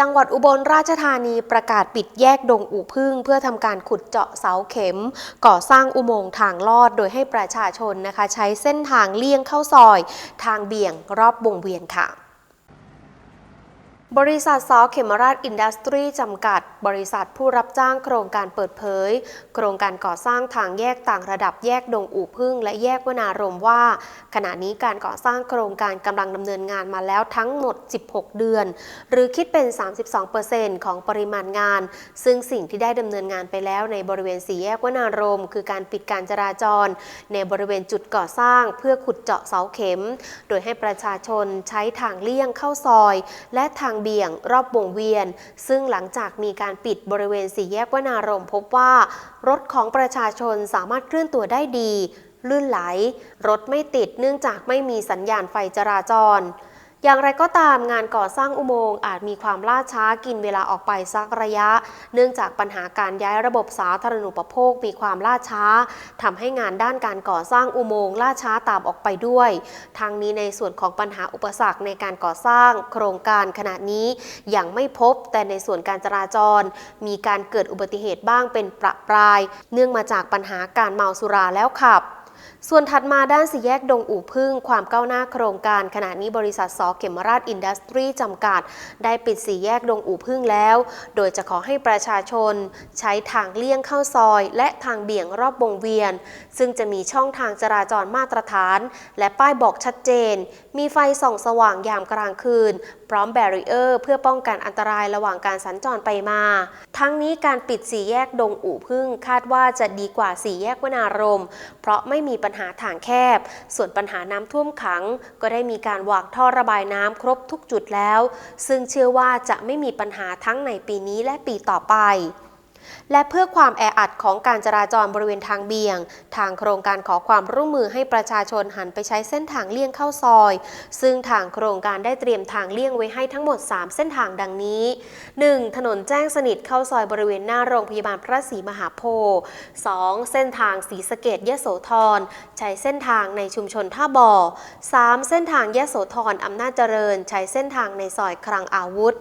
จังหวัดอุบลราชธานีประกาศปิดแยกดงอู่พึ่ง เพื่อทำการขุดเจาะเสาเข็ม ก่อสร้างอุโมงค์ทางลอดโดยให้ประชาชนนะคะ ใช้เส้นทางเลี่ยงเข้าซอย ทางเบี่ยงรอบวงเวียนค่ะ บริษัทซอเขมราชอินดัสทรีจำกัด บริษัทผู้รับจ้างโครงการเปิดเผย โครงการก่อสร้างทางแยกต่างระดับแยกดงอู่พึ่ง และแยกวนารมว่า ขณะนี้การก่อสร้างโครงการกำลังดำเนินงานมาแล้วทั้งหมด 16 เดือน หรือคิดเป็น 32%ของปริมาณงาน ซึ่งสิ่งที่ได้ดำเนินงานไปแล้วในบริเวณสี่แยกวนารมคือการปิดการจราจร ในบริเวณจุดก่อสร้างเพื่อขุดเจาะเสาเข็ม โดยให้ประชาชนใช้ทางเลี่ยงเข้าซอย และทางเบี่ยง รอบวงเวียน ซึ่งหลังจากมีการปิดบริเวณสี่แยกวนารมพบว่า รถของประชาชนสามารถเคลื่อนตัวได้ดี ลื่นไหล รถไม่ติดเนื่องจากไม่มีสัญญาณไฟจราจร อย่างไรก็ตามงานก่อสร้างอุโมงค์อาจมีความล่าช้ากินเวลาออกไปสักระยะ เนื่องจากปัญหาการย้ายระบบสาธารณูปโภคมีความล่าช้าทำให้งานด้านการก่อสร้างอุโมงค์ล่าช้าตามออกไปด้วย ทางนี้ในส่วนของปัญหาอุปสรรคในการก่อสร้างโครงการขณะนี้ยังไม่พบ แต่ในส่วนการจราจร มีการเกิดอุบัติเหตุบ้างเป็นประปราย เนื่องมาจากปัญหาการเมาสุราแล้วขับ ส่วนถัดมาด้านสี่แยกดงอู่พึ่งความก้าวหน้าโครงการ ขณะนี้บริษัทสอเขมราชอินดัสทรีจำกัด ได้ปิดสี่แยกดงอู่พึ่งแล้ว โดยจะขอให้ประชาชน ใช้ทางเลี่ยงเข้าซอย และทางเบี่ยงรอบวงเวียน ซึ่งจะมีช่องทางจราจรมาตรฐาน และป้ายบอกชัดเจน มีไฟส่องสว่างยามกลางคืนพร้อมแบรีเออร์เพื่อป้องกันอันตรายระหว่างการสัญจรไปมา ทั้งนี้การปิดสี่แยกดงอู่พึ่งคาดว่าจะดีกว่าสี่แยกวนารม เพราะไม่มีปัญหาทางแคบ ส่วนปัญหาน้ำท่วมขัง ก็ได้มีการวางท่อระบายน้ำครบทุกจุดแล้ว ซึ่งเชื่อว่าจะไม่มีปัญหาทั้งในปีนี้และปีต่อไป และเพื่อความแออัดของการจราจรบริเวณทางเบี่ยง ทางโครงการขอความร่วมมือให้ประชาชนหันไปใช้เส้นทางเลี่ยงเข้าซอย ซึ่งทางโครงการได้เตรียมทางเลี่ยงไว้ให้ทั้งหมด 3 เส้นทางดังนี้ 1. ถนนแจ้งสนิทเข้าซอยบริเวณหน้าโรงพยาบาลพระศรีมหาโพธิ์ 2. เส้นทางศรีสะเกดยโสธรใช้เส้นทางในชุมชนท่าบ่อ 3. เส้นทางยโสธรอำนาจเจริญ ใช้เส้นทางในซอยคลังอาวุธ